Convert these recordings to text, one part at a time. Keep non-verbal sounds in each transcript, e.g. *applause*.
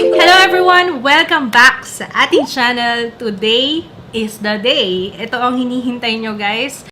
Hello everyone! Welcome back sa ating channel. Today is the day. Ito ang hinihintay nyo guys.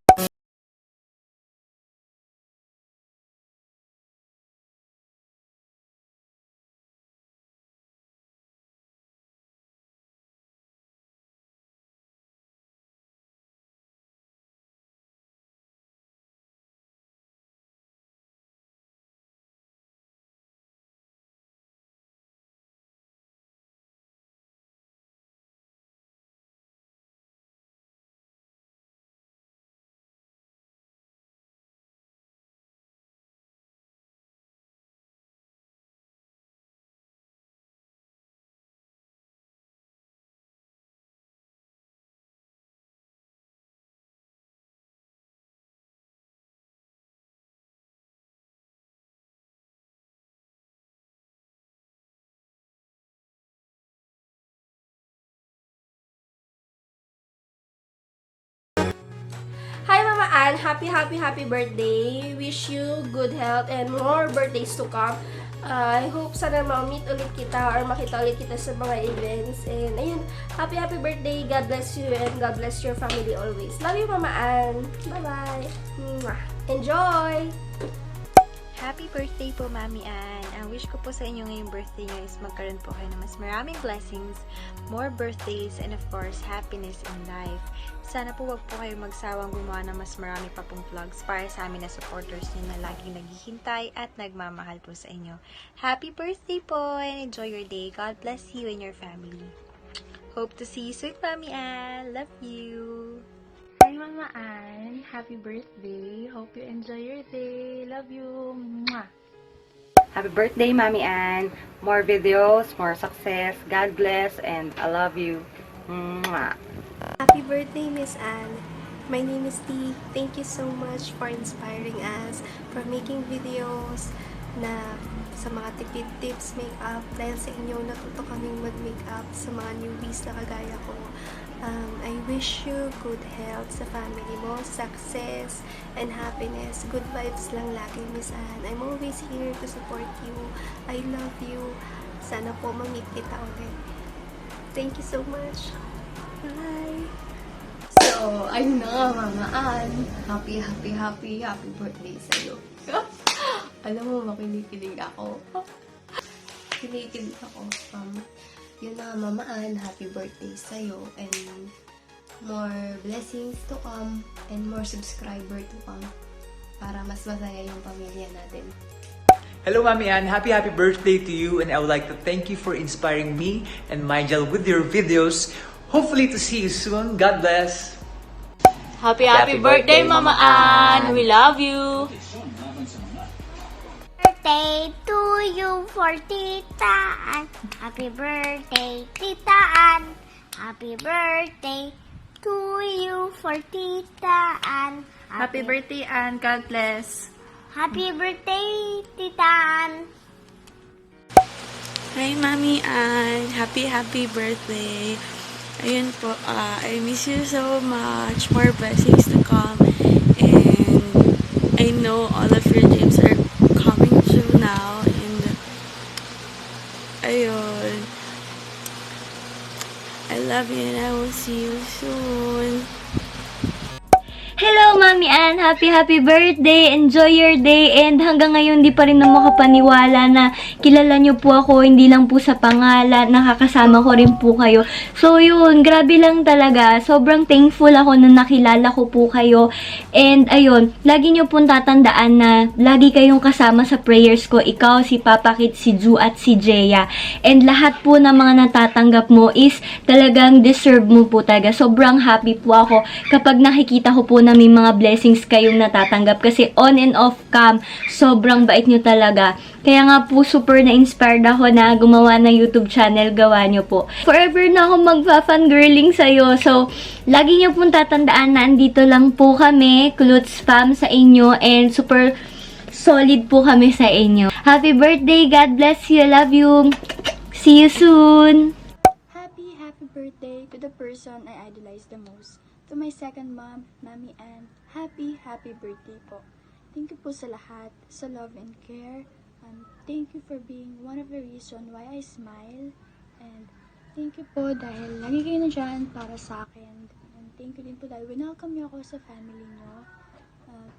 Ann, happy happy happy birthday. Wish you good health and more birthdays to come. Uh, I hope sana ma-meet ulit kita or makita ulit kita sa mga events. And ayun, happy happy birthday. God bless you and God bless your family always. Love you Mama Ann. Bye-bye. Enjoy! Happy birthday po, Mami Ann. Ang wish ko po sa inyo ngayong birthday niyo is magkaroon po kayo ng mas maraming blessings, more birthdays, and of course, happiness in life. Sana po wag po kayo magsawang gumawa ng mas marami pa pong vlogs para sa amin na supporters niyo na laging naghihintay at nagmamahal po sa inyo. Happy birthday po and enjoy your day. God bless you and your family. Hope to see you soon, Mami Ann. Love you. Mama Ann, happy birthday. Hope you enjoy your day. Love you. Mwah. Happy birthday, Mommy Ann. More videos, more success. God bless, and I love you. Mwah. Happy birthday, Miss Anne. My name is T. Thank you so much for inspiring us, for making videos na sa mga tipid tips makeup. Dahil sa inyo, natuto kaming mag-makeup sa mga newbies na kagaya ko. Um, I wish you good health sa family mo, success, and happiness. Good vibes lang lagi, Miss Anne. I'm always here to support you. I love you. Sana po mamit kita ulit. Thank you so much. Bye! So, ayun na nga, Mama Ann. Happy, happy, happy, happy birthday sa'yo. *laughs* Alam mo, makinikilig ako. *laughs* Kinikilig ako. Um, yun na nga, Mama Ann. Happy birthday sa'yo. And more blessings to come. And more subscriber to come. Para mas masaya yung pamilya natin. Hello, Mami Ann. Happy, happy birthday to you. And I would like to thank you for inspiring me and Nigel with your videos. Hopefully to see you soon. God bless. Happy, Happy happy, birthday, birthday, Mama Mama Ann. Ann. We love you. Birthday to you for Tita Ann. Happy birthday, Tita Ann. Happy birthday to you for Tita Ann. Happy birthday Ann. God bless. Happy birthday, Tita Ann. Hi, Mami Ann. Happy, happy birthday. Ayun po, ah, I miss you so much. More blessings to come. And I know all of your dreams I love you and I will see you soon. Hello, Mami Ann! Happy, happy birthday! Enjoy your day! And hanggang ngayon, di pa rin na makapaniwala na kilala niyo po ako, hindi lang po sa pangalan, nakakasama ko rin po kayo. So, yun, grabe lang talaga. Sobrang thankful ako na nakilala ko po kayo. And, ayun, lagi niyo pong tatandaan na lagi kayong kasama sa prayers ko. Ikaw, si Papa Kit, si Ju, at si Jeya. And lahat po ng mga natatanggap mo is talagang deserve mo po talaga. Sobrang happy po ako kapag nakikita ko po na may mga blessings kayong natatanggap kasi on and off cam, sobrang bait nyo talaga. Kaya nga po super na-inspired ako na gumawa ng YouTube channel, gawa nyo po. Forever na ako magpa-fangirling sa'yo. So, lagi nyo pong tatandaan na andito lang po kami, kulot spam sa inyo, and super solid po kami sa inyo. Happy birthday! God bless you! Love you! See you soon! Happy, happy birthday to the person I idolize the most. To my second mom, Mami Ann, happy, happy birthday po. Thank you po sa lahat, sa love and care, And thank you for being one of the reason why I smile. And thank you po dahil lagi kayo nandyan para sa akin. And thank you din po dahil winelcome niyo ako sa family niyo. Uh,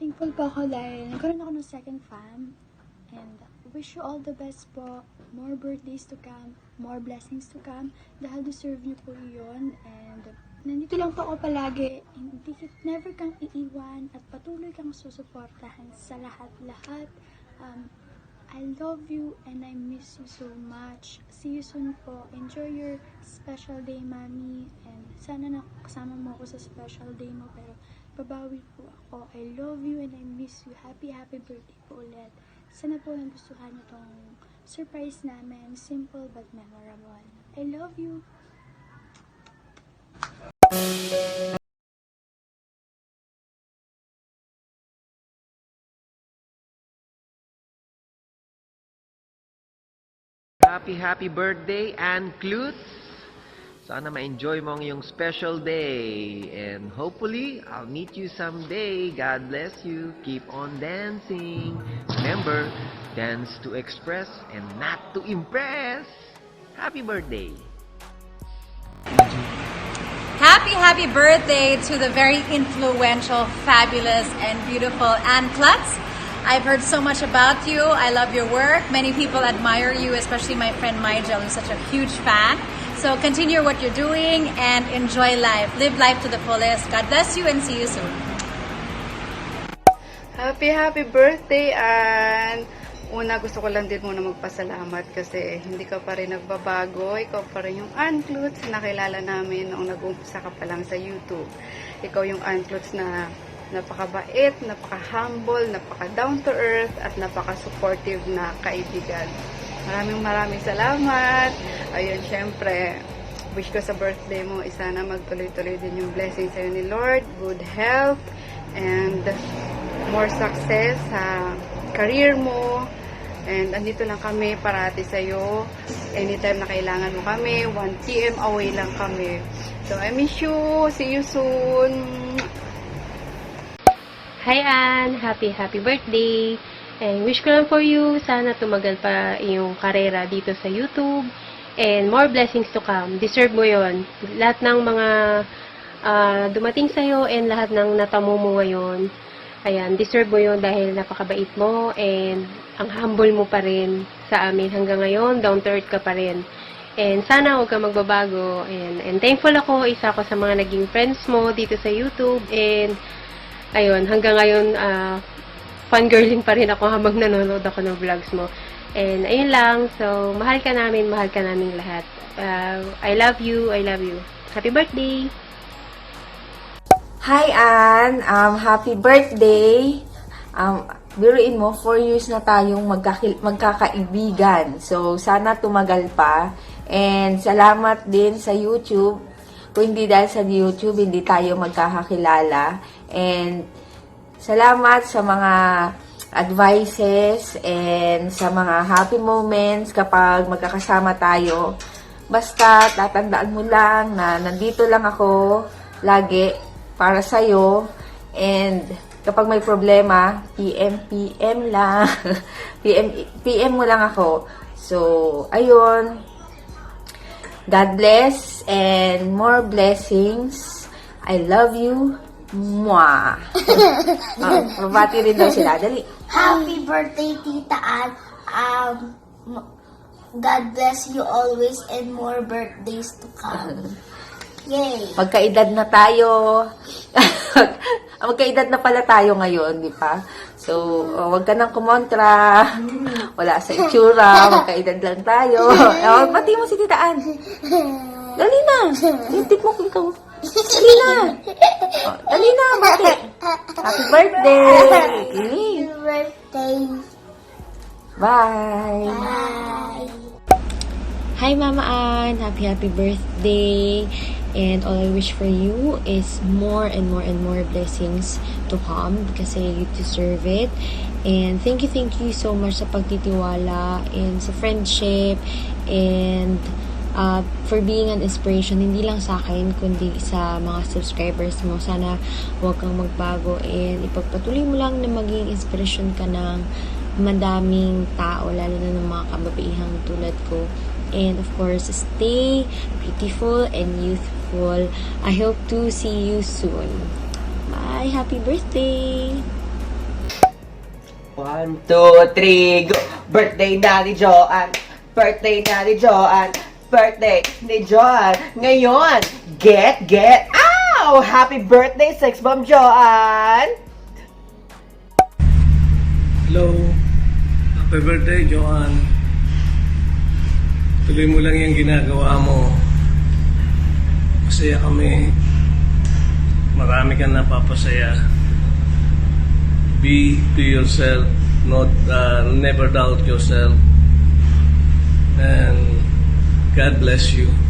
thankful po ako dahil nagkaroon ako ng second fam. And wish you all the best po. More birthdays to come. More blessings to come. Dahil deserve niyo po yun. And nandito lang po ako palagi. Hindi, never kang iiwan at patuloy kang susuportahan sa lahat-lahat. Um, I love you and I miss you so much. See you soon po. Enjoy your special day, Mami. And sana nakasama mo ako sa special day mo. Pero babawi po ako. I love you and I miss you. Happy, happy birthday po ulit. Sana po nagustuhan niyo tong surprise namin. Simple but memorable. I love you. Happy, happy birthday, Ann Klutz! Sana ma-enjoy mo ang iyong special day. And hopefully, I'll meet you someday. God bless you. Keep on dancing. Remember, dance to express and not to impress. Happy birthday! Happy, happy birthday to the very influential, fabulous, and beautiful Ann Klutz. I've heard so much about you. I love your work. Many people admire you, especially my friend Mygel, who's such a huge fan. So continue what you're doing and enjoy life. Live life to the fullest. God bless you and see you soon. Happy, happy birthday, Ann! Una, gusto ko lang din muna magpasalamat kasi hindi ka pa rin nagbabago. Ikaw pa rin yung Ann Klutz na nakilala namin noong nag-umpisa ka pa lang sa YouTube. Ikaw yung Ann Klutz na napakabait, napaka-humble, napaka-down-to-earth, at napaka-supportive na kaibigan. Maraming maraming salamat. Ayun, syempre, wish ko sa birthday mo, isa na magtuloy-tuloy din yung blessing sa'yo ni Lord, good health, and more success sa career mo. And andito lang kami parati sa'yo. Anytime na kailangan mo kami, 1 p.m. away lang kami. So, I miss you. See you soon. Hi Ann! Happy, happy birthday! And wish ko lang for you, sana tumagal pa yung karera dito sa YouTube. And more blessings to come. Deserve mo yon Lahat ng mga ah, dumating sa'yo and lahat ng natamo mo ngayon. Ayan, deserve mo yon dahil napakabait mo and ang humble mo pa rin sa amin hanggang ngayon. Down to earth ka pa rin. And sana huwag ka magbabago. And, and thankful ako, isa ako sa mga naging friends mo dito sa YouTube. And ayun, hanggang ngayon, uh, fangirling pa rin ako habang nanonood ako ng vlogs mo. And ayun lang, so mahal ka namin, mahal ka namin lahat. Uh, I love you, I love you. Happy birthday! Hi, Ann! Um, happy birthday! Um, biruin mo, 4 years na tayong magkakaibigan. So, sana tumagal pa. And salamat din sa YouTube. Kung hindi dahil sa YouTube, hindi tayo magkakakilala. And salamat sa mga advices and sa mga happy moments kapag magkakasama tayo. Basta, tatandaan mo lang na nandito lang ako lagi para sa'yo. And kapag may problema, PM, PM lang. *laughs* PM, PM mo lang ako. So, ayun. God bless and more blessings. I love you. Mwah. oh, mabati rin daw sila. Dali. Happy birthday, Tita Ann. Um, God bless you always and more birthdays to come. Yay! Magkaedad na tayo. *laughs* Magkaedad na pala tayo ngayon, di ba? So, uh, wag ka nang kumontra. Wala sa itsura. Magkaedad lang tayo. *laughs* Oh, bati mo si Tita Ann. Dali na. Tip mo ikaw. Dali na. Oh, dali na, bati. Happy birthday. Happy birthday. Bye. Bye. Hi Mama Ann! Happy happy birthday! And all I wish for you is more and more and more blessings to come kasi you deserve it. And thank you, thank you so much sa pagtitiwala and sa friendship and uh, for being an inspiration hindi lang sa akin kundi sa mga subscribers mo. Sana huwag kang magbago and ipagpatuloy mo lang na maging inspiration ka ng madaming tao, lalo na ng mga kababaihang tulad ko. And of course, stay beautiful and youthful. I hope to see you soon. Bye! Happy birthday! One, two, three, go! Birthday na ni Joanne! Birthday na ni Joanne! Birthday ni Joanne! Ngayon, get, get, ow! Happy birthday, Sex Bomb Joanne! Hello. Happy birthday, Joanne. Tuloy mo lang yung ginagawa mo. Masaya kami. Marami kang napapasaya. Be to yourself. Not, uh, never doubt yourself. And God bless you.